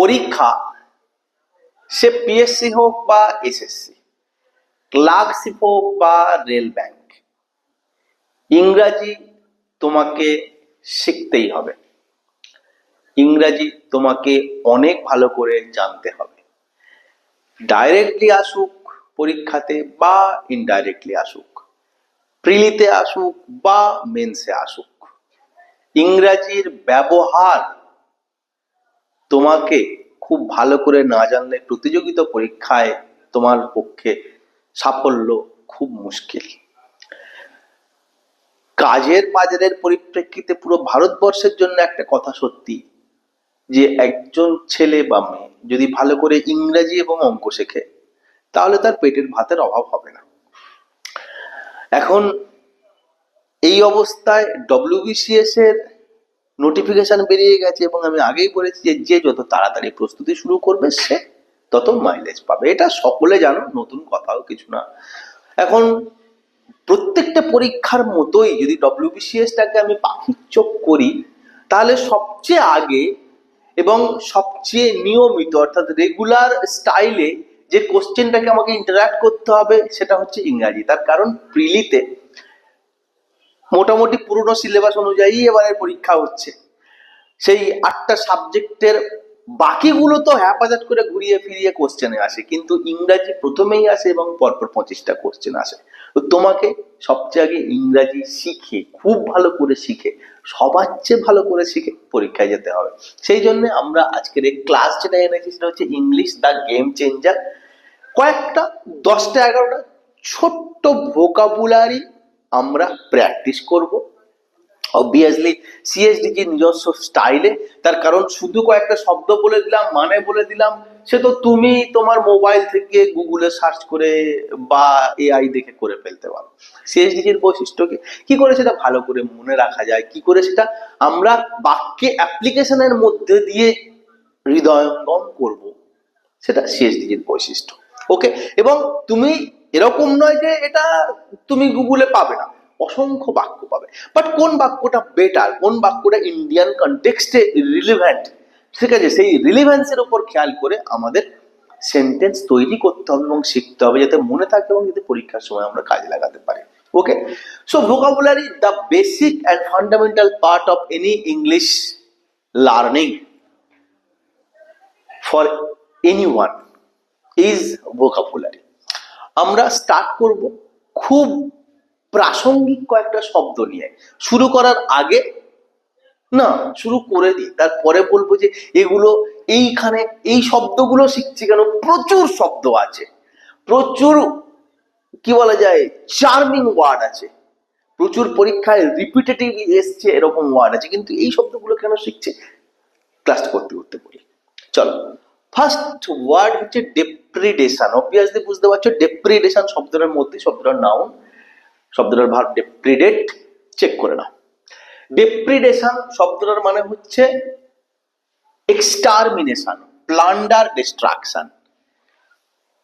পরীক্ষা, সে পিএসসি হোক বা এসএসসি ক্লার্কশিপ হোক বা রেল ব্যাংক, ইংরাজি তোমাকে শিখতেই হবে। ইংরাজি তোমাকে অনেক ভালো করে জানতে হবে। ডাইরেক্টলি আসুক পরীক্ষাতে বা ইনডাইরেক্টলি আসুক, প্রিলিতে আসুক বা মেন্সে আসুক, ইংরাজির ব্যবহার তোমাকে খুব ভালো করে না জানলে প্রতিযোগিতা পরীক্ষায় তোমার পক্ষে সাফল্য খুব মুশকিল। কাজের বাজারের পরিপ্রেক্ষিতে পুরো ভারতবর্ষের জন্য একটা কথা সত্যি, যে একজন ছেলে বা মেয়ে যদি ভালো করে ইংরাজি এবং অঙ্ক শেখে, তাহলে তার পেটের ভাতের অভাব হবে না। এখন এই অবস্থায় ডব্লিউবিসিএস এর নোটিফিকেশন বেরিয়ে গেছে এবং আমি আগেই বলেছি যে যে যত তাড়াতাড়ি প্রস্তুতি শুরু করবে, সে তত মাইলেজ পাবে। এটা সকলে জানো, নতুন কথাও কিছু না। এখন, প্রত্যেকটা পরীক্ষার মতোই যদি ডব্লিউবিসিএসটাকে আমি পাখির চোখ করি, তাহলে সবচেয়ে আগে এবং সবচেয়ে নিয়মিত, অর্থাৎ রেগুলার স্টাইলে যে কোশ্চেনটাকে আমাকে ইন্টারাক্ট করতে হবে, সেটা হচ্ছে ইংরাজি। তার কারণ, প্রিলিতে মোটামুটি পুরনো সিলেবাস অনুযায়ী এবারে পরীক্ষা হচ্ছে। সেই আটটা সাবজেক্টের বাকিগুলো তো হ্যাপাজাট করে ঘুরিয়ে ফিরিয়ে কোশ্চেনে আসে, কিন্তু ইংরাজি প্রথমেই আসে এবং পরপর পঁচিশটা কোশ্চেন আসে। তো তোমাকে সবচেয়ে আগে ইংরাজি শিখে, খুব ভালো করে শিখে, সবার চেয়ে ভালো করে শিখে পরীক্ষায় যেতে হবে। সেই জন্য আমরা আজকের এই ক্লাস যেটা এনেছি সেটা হচ্ছে ইংলিশ দ্য গেম চেঞ্জার কয়েকটা, দশটা, এগারোটা ছোট্ট ভোকাবুলারি আমরা প্র্যাকটিস করব। অবভিয়াসলি সিএসডিজির নিজস্ব স্টাইলে তার কারণ শুধু কয়েকটা শব্দ বলে দিলাম মানে বলে দিলাম, সে তো তুমি তোমার মোবাইল থেকে গুগলে সার্চ করে বা এআই দেখে করে ফেলতে পারো। সিএসডিজির বৈশিষ্ট্য কি? কি করে সেটা ভালো করে মনে রাখা যায়? কি করে সেটা আমরা বাক্যে অ্যাপ্লিকেশনের মধ্যে দিয়ে হৃদয়ঙ্গম করব? সেটা সিএসডিজির বৈশিষ্ট্য। ওকে এবং তুমি এরকম নয় যে এটা তুমি গুগলে পাবে না। অসংখ্য বাক্য পাবে। বাট কোন বাক্যটা বেটার কোন বাক্যটা ইন্ডিয়ান কনটেক্সটে রিলিভেন্ট ঠিক আছে সেই রিলিভেন্সের উপর খেয়াল করে আমাদের সেন্টেন্স তৈরি করতে হবে এবং শিখতে হবে যাতে মনে থাকে এবং যাতে পরীক্ষার সময় আমরা কাজে লাগাতে পারি। Okay so vocabulary the basic and fundamental part of any English learning for anyone is vocabulary আমরা স্টার্ট করব খুব প্রাসঙ্গিক কয়েকটা শব্দ নিয়ে। শুরু করার আগে, না, শুরু করে দিই। তারপরে বলব যে, এগুলো এইখানে এই শব্দগুলো শিখছি কেন? প্রচুর শব্দ আছে। প্রচুর, কি বলা যায় চার্মিং ওয়ার্ড আছে। প্রচুর পরীক্ষায় রিপিটেটিভ এসছে এরকম ওয়ার্ড আছে। কিন্তু এই শব্দগুলো কেন শিখছে? ক্লাস করতে করতে বলি। চলো। ফার্স্ট ওয়ার্ড হচ্ছে ডেপ্রিডেশন অবভিয়াসলি বুঝতে পারছ ডেপ্রিডেশন শব্দটার মধ্যে শব্দটার নাউন শব্দটার ভাব ডেপ্রিডেট চেক করে নাও। ডেপ্রিডেশন শব্দটার মানে হচ্ছে এক্সটারমিনেশন প্লান্ডার ডিস্ট্রাকশন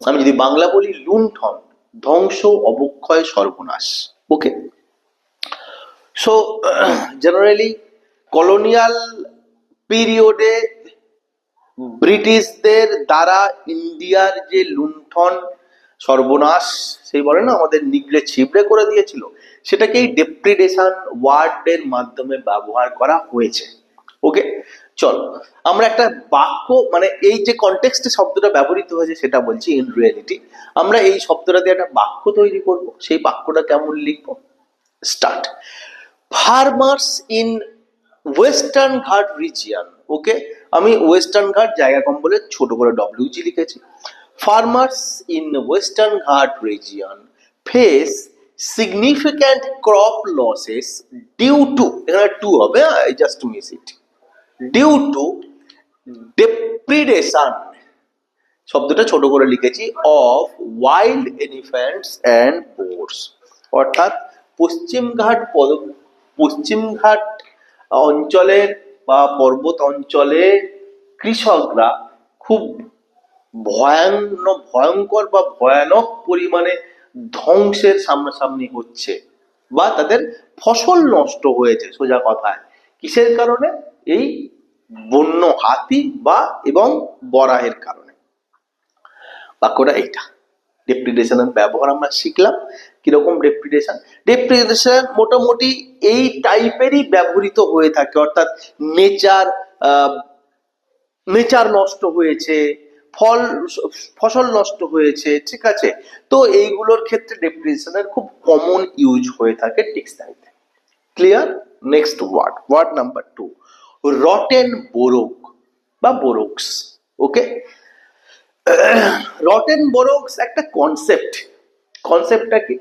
আমি যদি বাংলা বলি, লুণ্ঠন, ধ্বংস, অবক্ষয়, সর্বনাশ। ওকে সো জেনারেলি কলোনিয়াল পিরিয়ডে ব্রিটিশদের দ্বারা ইন্ডিয়ার যে লুণ্ঠন সর্বনাশ, সেই বলে না, আমাদের নিগড়ে ছিবড়ে করে দিয়েছিল, সেটাকেই ডেপ্রিডেশন ওয়ার্ডের মাধ্যমে ব্যবহার করা হয়েছে। ওকে চল, আমরা একটা বাক্য মানে এই যে কনটেক্সটে শব্দটা ব্যবহৃত হয়েছে, সেটা বলছি ইন রিয়েলিটি আমরা এই শব্দটা দিয়ে একটা বাক্য তৈরি করব, সেই বাক্যটা কেমন লিখব? Start farmers in Western Ghat region okay আমি ওয়েস্টার্ন ঘাট জায়গা কম বলে ছোট করে ডব্লিউজি লিখেছি। Farmers in Western Ghat region face significant crop losses due to এখানে টু হবে I just miss it due to depredation শব্দটা ছোট করে লিখেছি of wild elephants and boars অর্থাৎ পশ্চিমঘাট পশ্চিমঘাট অঞ্চলের বা পর্বত অঞ্চলে কৃষকরা খুব ভয়ান ভয়ঙ্কর বা ভয়ানক পরিমাণে ধ্বংসের সামনাসামনি হচ্ছে বা তাদের ফসল নষ্ট হয়েছে সোজা কথায়। কিসের কারণে? এই বন্য হাতি বা এবং বরাহের কারণে। বাক্যটা এইটা। ডেপ্রিডেশনের ব্যবহার আমরা শিখলাম। কীরকম ডেপ্রিডেশন ডেপ্রিডেশন মোটামুটি এই টাইপেরই ব্যবহৃত হয়ে থাকে। অর্থাৎ নেচার নেচার নষ্ট হয়েছে, ফল, ফসল নষ্ট হয়েছে, ঠিক আছে? তো এইগুলোর ক্ষেত্রে ডেপ্রিডেশনের খুব কমন ইউজ হয়ে থাকে টেক্সটাইলে clear next word word number two rotten borough বা বোরক্স ওকে রটেন বোরক্স একটা কনসেপ্ট কনসেপ্টটা কি?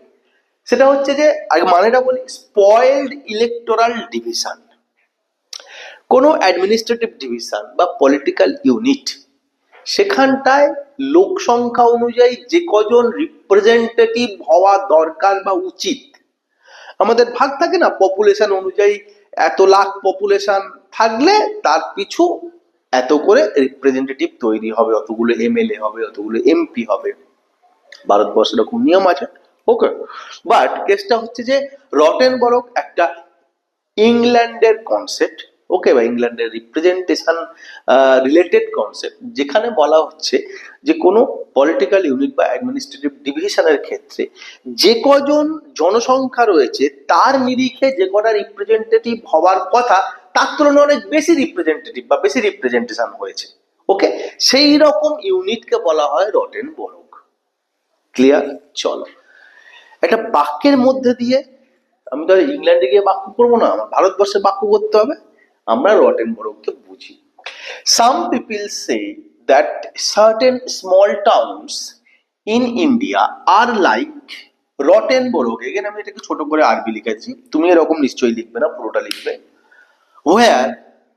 সেটা হচ্ছে যে, আগে মানেটা বলি স্পয়েলড ইলেকটোরাল ডিভিশন কোনো অ্যাডমিনিস্ট্রেটিভ ডিভিশন বা পলিটিক্যাল ইউনিট সেখানটায় লোক সংখ্যা অনুযায়ী যে কজন রিপ্রেজেন্টেটিভ হওয়া দরকার বা উচিত, আমাদের ভাগ থাকে না পপুলেশন অনুযায়ী এত লাখ পপুলেশন থাকলে তার পিছু এত করে রিপ্রেজেন্টেটিভ তৈরি হবে, অতগুলো এমএলএ হবে, অতগুলো এমপি হবে। ভারতবর্ষে এরকম নিয়ম আছে। ওকে বাট কেসটা হচ্ছে যে রটেন বরক একটা ইংল্যান্ডের কনসেপ্ট ওকে বা ইংল্যান্ডের রিপ্রেজেন্টেশন রিলেটেড কনসেপ্ট যেখানে বলা হচ্ছে যে, কোনো পলিটিক্যাল ইউনিট বা অ্যাডমিনিস্ট্রেটিভ ডিভিশনের ক্ষেত্রে যে কজন জনসংখ্যা রয়েছে, তার নিরিখে যে কটা রিপ্রেজেন্টেটিভ হওয়ার কথা, তার তুলনায় অনেক বেশি রিপ্রেজেন্টেটিভ বা বেশি রিপ্রেজেন্টেশন হয়েছে ওকে সেই রকম ইউনিটকে বলা হয় রটেন বরক ক্লিয়ার চলো। একটা বাক্যের মধ্যে দিয়ে আমি তো ইংল্যান্ডে গিয়ে বাক্য করব না, আমার ভারতবর্ষে বাক্য করতে হবে। আমরা রটেন বরককে বুঝি। Some people say that certain small towns in India are like rotten borough এখানে আমি এটাকে ছোট করে আরবি লিখেছি। তুমি এরকম নিশ্চয়ই লিখবে না, পুরোটা লিখবে। হোয়ার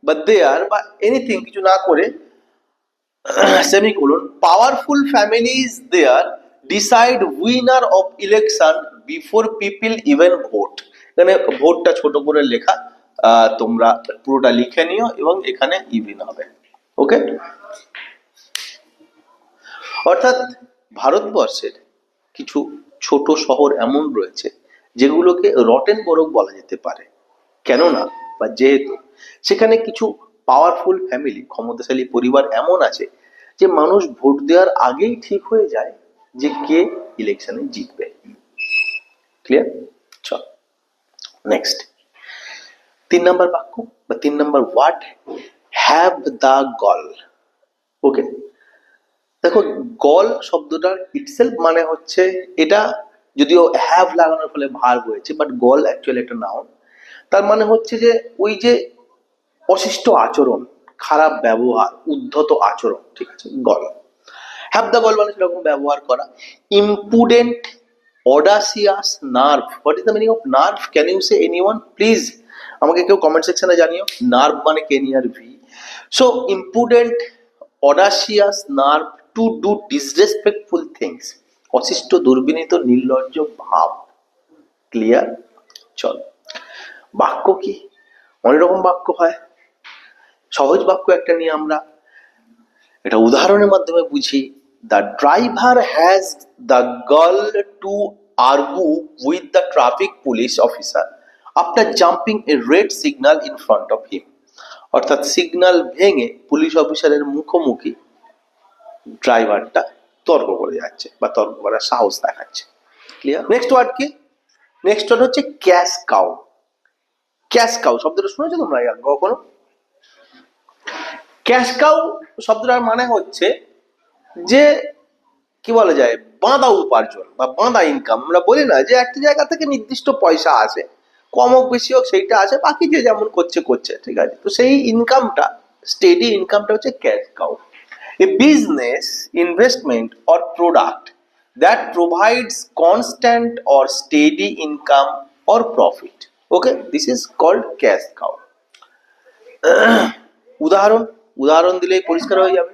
বা দেয়ার বা এনিথিং কিছু না করে semicolon powerful families there decide winner of election before people even vote এখানে ভোটটা ছোট করে লেখা তোমরা পুরোটা লিখে নিও এবং এখানে ইভিন হবে। ওকে অর্থাৎ ভারতবর্ষের কিছু ছোট শহর এমন রয়েছে, যেগুলোকে রটেন বরক বলা যেতে পারে। কেননা, বা যেহেতু সেখানে কিছু পাওয়ারফুল ফ্যামিলি ক্ষমতাশালী পরিবার এমন আছে যে মানুষ ভোট দেওয়ার আগেই ঠিক হয়ে যায় যে কে ইলেকশনে জিতবে। ক্লিয়ার চল। নেক্সট তিন নাম্বার বাক্য বা তিন number word have the gall okay দেখো গল শব্দটার ইটসেলফ মানে হচ্ছে এটা যদিও হ্যাভ লাগানোর ফলে ভার হয়েছে বাট গল অ্যাকচুয়ালি একটা নাউন তার মানে হচ্ছে যে ওই যে অশিষ্ট আচরণ, খারাপ ব্যবহার, উদ্ধত আচরণ, ঠিক আছে? গল হ্যাভ দ্য গল মানে সেরকম ব্যবহার করা। Impudent audacious nerve what is the meaning of nerve can you say any one please আমাকে কেউ কমেন্ট সেকশনে জানিও। নার্ভ মানে কেনিয়ার V so impudent audacious nerve to do disrespectful things অশিষ্ট, দুর্বিনীত, নির্লজ্জ ভাব। ক্লিয়ার চল। বাক্য কি? অনেক রকম বাক্য হয়। সহজ বাক্য একটা নিয়ে আমরা এটা উদাহরণের মাধ্যমে বুঝি। The driver has the gall to argue with the traffic police officer after jumping a red signal in front of him অর্থাৎ সিগন্যাল ভেঙে পুলিশ অফিসারের মুখোমুখি ড্রাইভারটা তর্ক করে যাচ্ছে বা তর্ক করার সাহস দেখাচ্ছে। ক্লিয়ার নেক্সট ওয়ার্ড কি? নেক্সট ওয়ার্ড হচ্ছে ক্যাশ কাউ ক্যাশ কাউ শব্দটা শুনেছো তোমরা? কখনো? ক্যাশ কাউ শব্দটার মানে হচ্ছে যে, কি বলা যায়, বাঁধা উপার্জন বা বাঁধা ইনকাম আমরা বলি না যে, একটা জায়গা থেকে নির্দিষ্ট পয়সা আসে কম হোক, বেশি হোক, সেইটা আছে, বাকি যে যেমন করছে করছে, ঠিক আছে? তো সেই ইনকামটা স্টেডি ইনকামটা হচ্ছে cash cow a business investment or product that provides constant or steady income or profit okay this is called cash cow উদাহরণ উদাহরণ দিলেই পরিষ্কার হয়ে যাবে।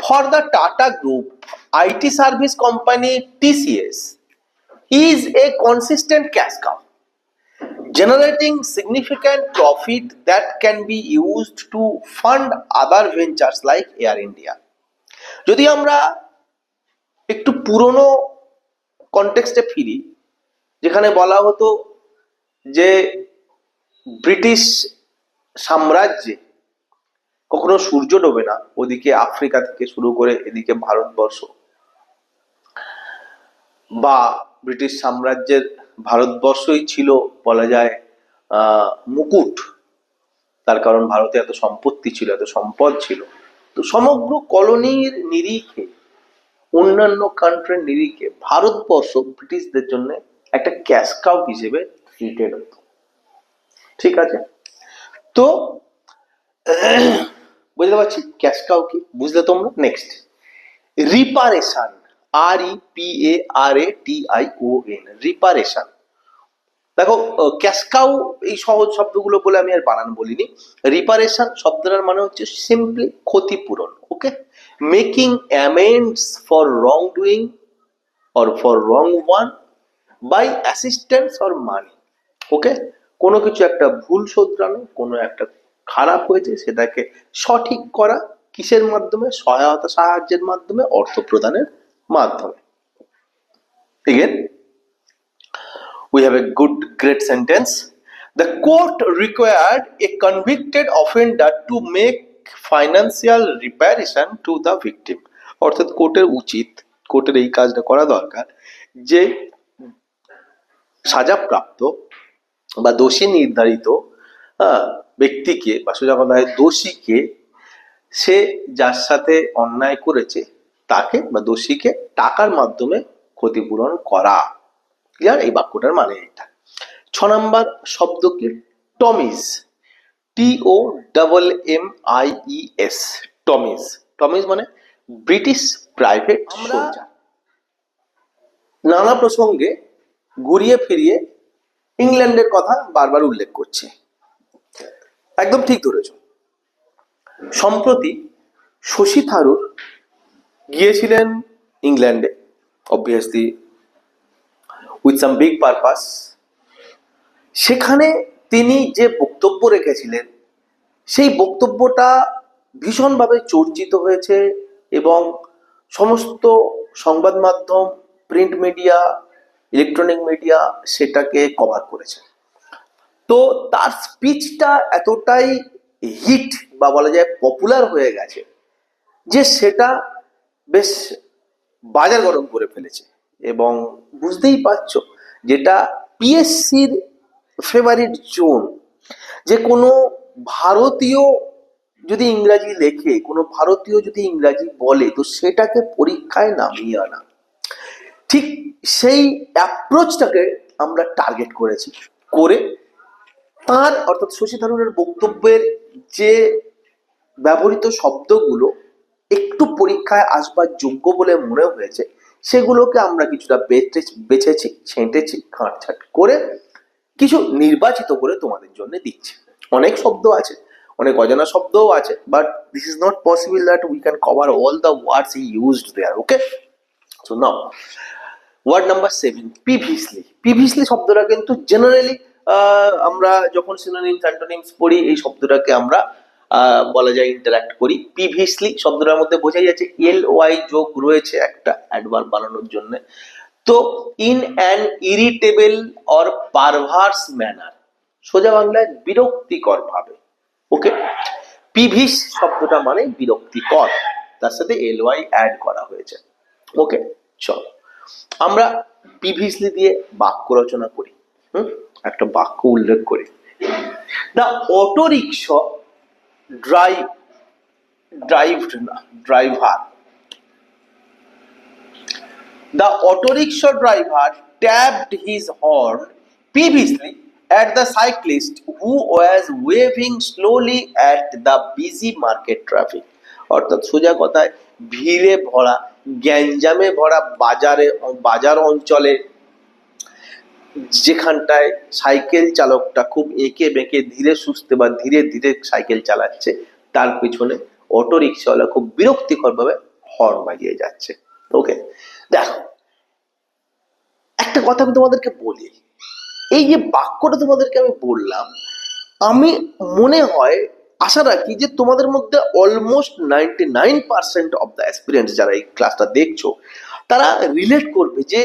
For the Tata Group, IT service company TCS is a consistent cash cow, generating significant profit that can be used to fund other ventures like Air India. যদি আমরা একটু পুরনো কনটেক্সটে ফিরি যেখানে বলা হতো যে ব্রিটিশ সাম্রাজ্যে কখনো সূর্য ডোবে না, ওদিকে আফ্রিকা থেকে শুরু করে এদিকে ভারতবর্ষ। বা ব্রিটিশ সাম্রাজ্যের ভারতবর্ষই ছিল বলা যায় মুকুট। তার কারণ ভারতে এত সম্পত্তি ছিল, এত সম্পদ ছিল। তো সমগ্র কলোনির নিরিখে, অন্যান্য কান্ট্রির নিরিখে ভারতবর্ষ ব্রিটিশদের জন্য একটা ক্যাশ কাউ হিসেবে ট্রিটেড হতো। ঠিক আছে? তো বুঝতে পারছি? ক্যাশ কাউ কি বুঝলে তোমরা? Next reparation R E P A R A T I O N reparation দেখো ক্যাশকাউ এই সহজ শব্দগুলো বলে আমি আর বানান বলিনি। রিপারেশন শব্দটার মানে হচ্ছে সিম্পলি ক্ষতিপূরণ okay making amends for wrong doing or for wrong one by assistance or money okay কোনো কিছু একটা ভুল শোধরানো, কোনো একটা খারাপ হয়েছে, সেটাকে সঠিক করা কিসের মাধ্যমে? সহায়তা সাহায্যের মাধ্যমে, অর্থ প্রদানের মাধ্যমে। We have a good great sentence the court required a convicted offender to make financial reparation to the victim অর্থাৎ কোর্টের উচিত, কোর্টের এই কাজটা করা দরকার যে সাজাপ্রাপ্ত বা দোষী নির্ধারিত আহ, ব্যক্তিকে বা সোজা কথায় দোষীকে সে যার সাথে অন্যায় করেছে তাকে বা দোষীকে টাকার মাধ্যমে ক্ষতিপূরণ করা। ক্লিয়ার? এই বাক্যটার মানে এটা। ছ নম্বর শব্দ কি Tommies. T O double M I E S Tommies. Tommies মানে ব্রিটিশ প্রাইভেট সোলজার। নানা প্রসঙ্গে ঘুরিয়ে ফিরিয়ে ইংল্যান্ডের কথা বারবার উল্লেখ করছে। একদম ঠিক ধরেছ। সম্প্রতি শশী থারুর গিয়েছিলেন ইংল্যান্ডে obviously with some big purpose সেখানে তিনি যে বক্তব্য রেখেছিলেন, সেই বক্তব্যটা ভীষণভাবে চর্চিত হয়েছে এবং সমস্ত সংবাদ মাধ্যম প্রিন্ট মিডিয়া ইলেকট্রনিক মিডিয়া সেটাকে কভার করেছে। তো তার স্পিচটা এতটাই হিট বা বলা যায় পপুলার হয়ে গেছে যে সেটা বেশ বাজার গরম করে ফেলেছে। এবং বুঝতেই পারছ যেটা পিএসসির ফেভারিট জোন যে কোনো ভারতীয় যদি ইংরাজি লেখে, কোনো ভারতীয় যদি ইংরাজি বলে, তো সেটাকে পরীক্ষায় নামিয়ে আনা। ঠিক সেই অ্যাপ্রোচটাকে আমরা টার্গেট করেছি, করে তার, অর্থাৎ শশী থারুরের বক্তব্যের যে ব্যবহৃত শব্দগুলো একটু পরীক্ষায় আসবার যোগ্য বলে মনে হয়েছে, সেগুলোকে আমরা কিছুটা বেছে বেছেছি, ছেঁটেছি কাটছাট করে কিছু নির্বাচিত করে তোমাদের জন্য দিচ্ছি। অনেক শব্দ আছে, অনেক অজানা শব্দও আছে but this is not possible that we can cover all the words E used there okay so now word number seven peevishly peevishly শব্দটা কিন্তু জেনারেলি আমরা যখন সিনোনিমস অ্যান্টোনিমস পড়ি, এই শব্দটাকে আমরা বলা যায় ইন্টারাক্ট করি। পিভিসলি শব্দটার মধ্যে বোঝাই যাচ্ছে এল ওয়াই যোগ রয়েছে একটা অ্যাডভার্ব বানানোর জন্য। তো in an irritable or perverse manner সোজা বাংলায় বিরক্তিকর ভাবে। ওকে পিভিস শব্দটা মানে বিরক্তিকর। তার সাথে এল ওয়াই অ্যাড করা হয়েছে। ওকে চলো। আমরা পিভিসলি দিয়ে বাক্য রচনা করি। একটা বাক্য উল্লেখ করে। The autorickshaw drive drive driver. The autorickshaw driver tapped his horn peevishly at the cyclist who was weaving slowly at the busy market traffic. অর্থাৎ সোজা কথায়, ভিড়ে ভরা, গ্যাঞ্জামে ভরা বাজারে, বাজার অঞ্চলে যেখানটায় সাইকেল চালকটা খুব এঁকে বেঁকে ধীরে সুস্থে বা ধীরে ধীরে সাইকেল চালাচ্ছে, তার পিছনে অটো রিক্সাওয়ালা খুব বিরক্তিকর ভাবে হর্ন বাজিয়ে যাচ্ছে। ওকে, দেখো, একটা কথা আমি তোমাদেরকে বলি। এই যে বাক্যটা তোমাদেরকে আমি বললাম, আমি মনে হয়, আশা রাখি যে তোমাদের মধ্যে almost ninety nine percent of the experience যারা এই ক্লাসটা দেখছ, তারা রিলেট করবে যে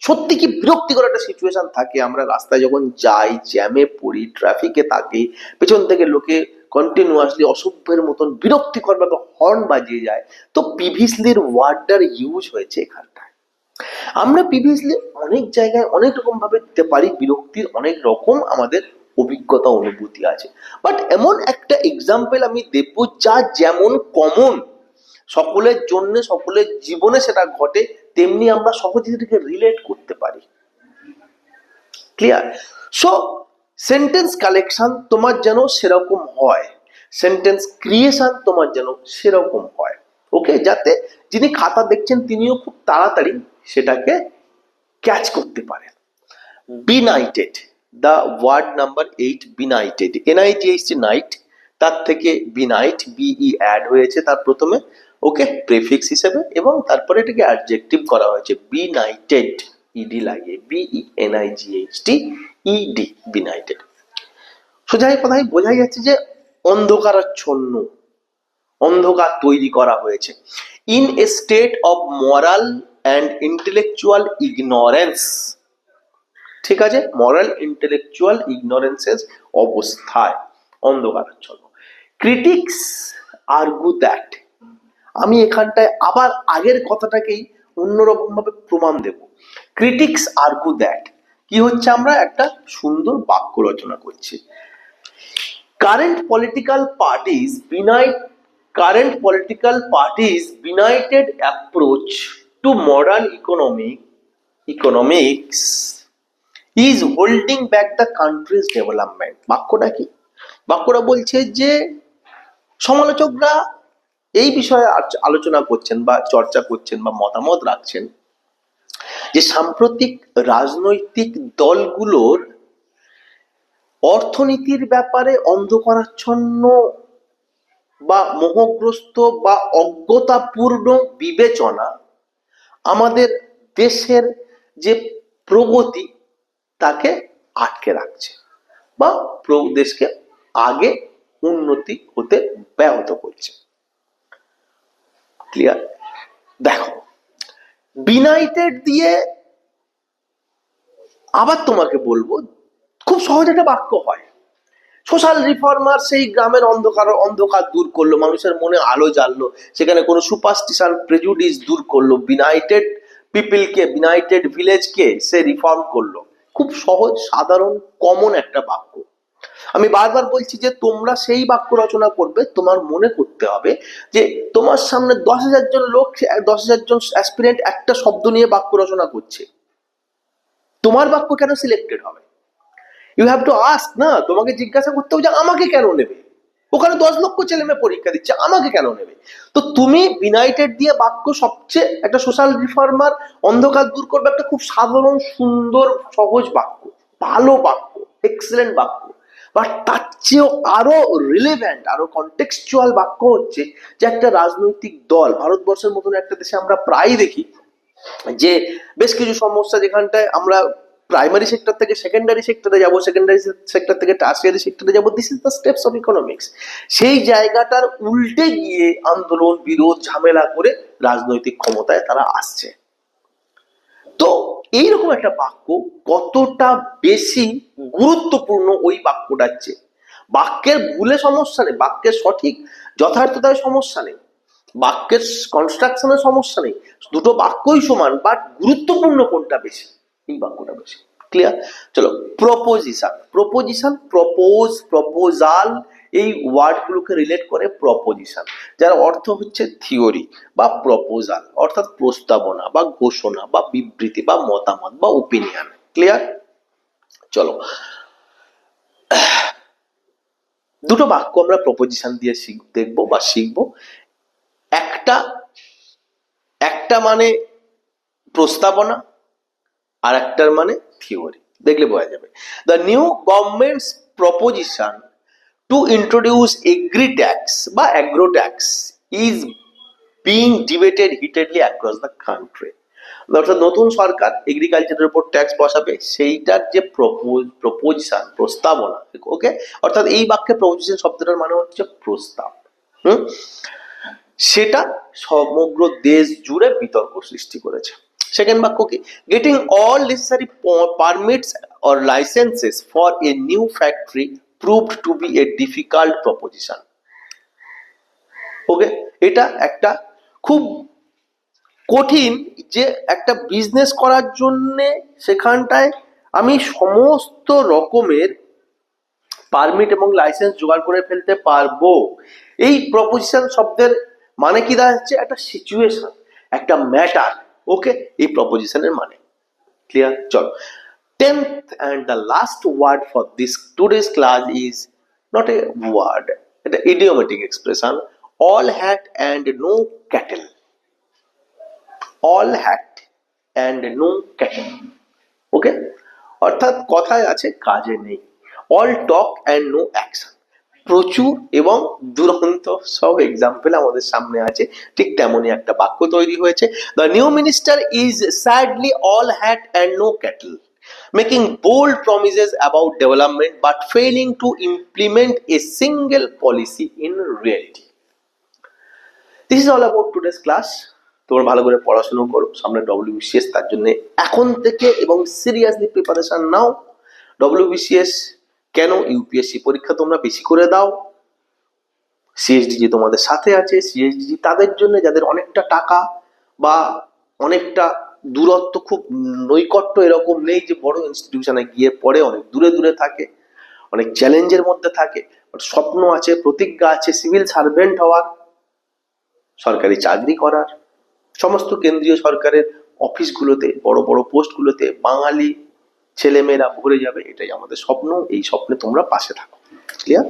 সত্যি কি বিরক্তিকর একটা সিচুয়েশন থাকে? আমরা রাস্তায় যখন যাই জ্যামে পড়ি ট্রাফিকে থাকি, পেছন থেকে লোকে কন্টিনিউয়াসলি অসভ্যের মতন বিরক্তিকর ভাবে হর্ন বাজিয়ে যায়। তো পিভিসলির ওয়ার্ডটার ইউজ হয়েছে এখানটায়। আমরা প্রিভিয়াসলি অনেক জায়গায় অনেক রকম ভাবে দিতে পারি, বিরক্তির অনেক রকম আমাদের অভিজ্ঞতা, অনুভূতি আছে। বাট এমন একটা এক্সাম্পল আমি দেব যা যেমন কমন সকলের জন্য, সকলের জীবনে সেটা ঘটে তেমনি আমরা সহজে রিলেট করতে পারি। ক্লিয়ার সো সেন্টেন্স কালেকশন তোমার যেন সেরকম হয়। সেন্টেন্স ক্রিয়েশন তোমার যেন সেরকম হয়। ওকে যাতে যিনি খাতা দেখছেন তিনিও খুব তাড়াতাড়ি সেটাকে ক্যাচ করতে পারেন। Benighted the word number eight benighted N I T H T night তার থেকে বিনাইট বিই অ্যাড হয়েছে, তার প্রথমে ওকে প্রেফিক্স হিসেবে এবং তারপরে এটাকে অ্যাডজেক্টিভ করা হয়েছে বিনাইটেড ইডি লাগিয়ে B E N I G H T ED benighted সোজা এই কথাই বোঝাই যাচ্ছে যে অন্ধকারাচ্ছন্ন, অন্ধকার তৈরি করা হয়েছে। In a state of moral and intellectual ignorance ঠিক আছে? মরাল ইন্টেলেকচুয়াল ইগনোরেন্সেস অবস্থায় অন্ধকারাচ্ছন্ন। ক্রিটিক্স আর্গু দ্যাট আমি এখানটায় আবার আগের কথাটাকেই অন্যরকম ভাবে প্রমাণ দেব। ক্রিটিক্স আর আর্গু দ্যাট কি হচ্ছে আমরা? একটা সুন্দর বাক্য রচনা করছি। Current political parties benight current political parties benighted approach to modern economic economics is holding back the country's development বাক্যটা কি? বাক্যটা বলছে যে সমালোচকরা এই বিষয়ে আলোচনা করছেন বা চর্চা করছেন বা মতামত রাখছেন যে সাম্প্রতিক রাজনৈতিক দলগুলোর অর্থনীতির ব্যাপারে অন্ধকারাচ্ছন্ন বা মোহগ্রস্ত বা অজ্ঞতাপূর্ণ বিবেচনা আমাদের দেশের যে প্রগতি তাকে আটকে রাখছে বা দেশকে আগে উন্নতি হতে ব্যাহত করছে। ক্লিয়ার দেখো বিনাইটেড দিয়ে আবার তোমাকে বলব, খুব সহজ একটা বাক্য হয়। সোশ্যাল রিফর্মার সেই গ্রামের অন্ধকার অন্ধকার দূর করল, মানুষের মনে আলো জ্বাললো, সেখানে কোনো সুপারস্টিশন প্রেজুডিস দূর করল। বিনাইটেড পিপলকে বিনাইটেড ভিলেজকে সে রিফর্ম করল। খুব সহজ, সাধারণ কমন একটা বাক্য। আমি বারবার বলছি যে তোমরা সেই বাক্য রচনা করবে, তোমার মনে করতে হবে যে তোমার সামনে দশ হাজার জন লোক, দশ হাজার জন অ্যাসপিরেন্ট একটা শব্দ নিয়ে বাক্য রচনা করছে। তোমার বাক্য কেন সিলেক্টেড হবে? ইউ হ্যাভ টু আস্ক না, তোমাকে জিজ্ঞাসা করতে হবে যে আমাকে কেন নেবে? ওখানে দশ লক্ষ ছেলে মেয়ে পরীক্ষা দিচ্ছে, আমাকে কেন নেবে? তো তুমি বিনাইটেড দিয়ে বাক্য সবচেয়ে একটা সোশ্যাল রিফর্মার অন্ধকার দূর করবে, একটা খুব সাধারণ, সুন্দর, সহজ বাক্য, ভালো বাক্য এক্সেলেন্ট বাক্য। বাট তার চেয়েও আরও রিলেভেন্ট আরও কন্টেক্সচুয়াল বাক্য হচ্ছে যে একটা রাজনৈতিক দল, ভারতবর্ষের মতন একটা দেশে আমরা প্রায় দেখি যে বেশ কিছু সমস্যা যেখানটায় আমরা প্রাইমারি সেক্টর থেকে সেকেন্ডারি সেক্টরে যাব সেকেন্ডারি সেক্টর থেকে টার্সিয়ারি সেক্টরে যাব this is the steps of economics সেই জায়গাটার উল্টে গিয়ে আন্দোলন, বিরোধ, ঝামেলা করে রাজনৈতিক ক্ষমতায় তারা আসছে। তো এইরকম একটা বাক্য কতটা বেশি গুরুত্বপূর্ণ ওই বাক্যটার চেয়ে? বাক্যের ভুলে সমস্যা নেই, বাক্যের সঠিক যথার্থতায় সমস্যা নেই, বাক্যের কনস্ট্রাকশনের সমস্যা নেই, দুটো বাক্যই সমান বাট গুরুত্বপূর্ণ কোনটা বেশি? এই বাক্যটা বেশি। ক্লিয়ার চলো প্রপোজিশন প্রপোজিশন প্রপোজ প্রপোজাল এই ওয়ার্ডগুলোকে রিলেট করে প্রপোজিশন যার অর্থ হচ্ছে থিওরি বা প্রপোজাল অর্থাৎ প্রস্তাবনা বা ঘোষণা বা বিবৃতি বা মতামত বা ওপিনিয়ন ক্লিয়ার চলো। দুটো বাক্য আমরা প্রপোজিশন দিয়ে শিখ, দেখব বা শিখব। একটা একটা মানে প্রস্তাবনা আর একটার মানে থিওরি দেখলে বোঝা যাবে। The new government's proposition to introduce agri tax বা agro tax is being debated heatedly across the country অর্থাৎ নতুন সরকার এগ্রিকালচারের উপর ট্যাক্স বসাবে, সেইটার যে প্রপোজিশন প্রস্তাবনা ওকে অর্থাৎ এই বাক্যে প্রপোজিশন শব্দটার মানে হচ্ছে প্রস্তাব, হুম? সেটা সমগ্র দেশ জুড়ে বিতর্ক সৃষ্টি করেছে। সেকেন্ড বাক্য কি? Getting all necessary permits or licences for a new factory proved to be a difficult proposition. Okay এটা একটা খুব কঠিন যে একটা বিজনেস করার জন্যে সেখানটায় আমি সমস্ত রকমের পারমিট এবং লাইসেন্স জোগাড় করে ফেলতে পারব। এই প্রপোজিশন শব্দের মানে কি দাঁড়াচ্ছে একটা সিচুয়েশন একটা ম্যাটার ওকে এই প্রপোজিশনের মানে। ক্লিয়ার চলো। Tenth and the last word for this today's class is not a word এটা idiomatic expression all hat and no cattle all hat and no cattle okay অর্থাৎ কথায় আছে, কাজে নেই। All talk and no action প্রচুর এবং দুরন্ত সব এক্সাম্পল আমাদের সামনে আছে। ঠিক তেমনই একটা বাক্য তৈরি হয়েছে। The new minister is sadly all hat and no cattle making bold promises about development but failing to implement a single policy in reality this is all about today's class তোমরা ভালো করে পড়াশোনা করো, সামনে ডব্লিউবিসিএস তার জন্য এখন থেকে এবং সিরিয়াসলি প্রিপারেশন নাও। ডব্লিউবিসিএস কেন ইউপিএসসি পরীক্ষা তোমরা বেশি করে দাও? সিএসডিজি তোমাদের সাথে আছে সিএসডিজি তাদের জন্য যাদের অনেকটা টাকা বা অনেকটা দূরত্ব খুব নৈকট্য এরকম নেই যে বড় ইনস্টিটিউশনে গিয়ে পড়ে, অনেক দূরে দূরে থাকে, অনেক চ্যালেঞ্জের মধ্যে থাকে স্বপ্ন আছে, প্রতিজ্ঞা আছে সিভিল সার্ভেন্ট হওয়ার, সরকারি চাকরি করার, সমস্ত কেন্দ্রীয় সরকারের অফিসগুলোতে বড় বড় পোস্টগুলোতে বাঙালি ছেলেমেয়েরা ভরে যাবে, এটাই আমাদের স্বপ্ন, এই স্বপ্নে তোমরা পাশে থাকো ক্লিয়ার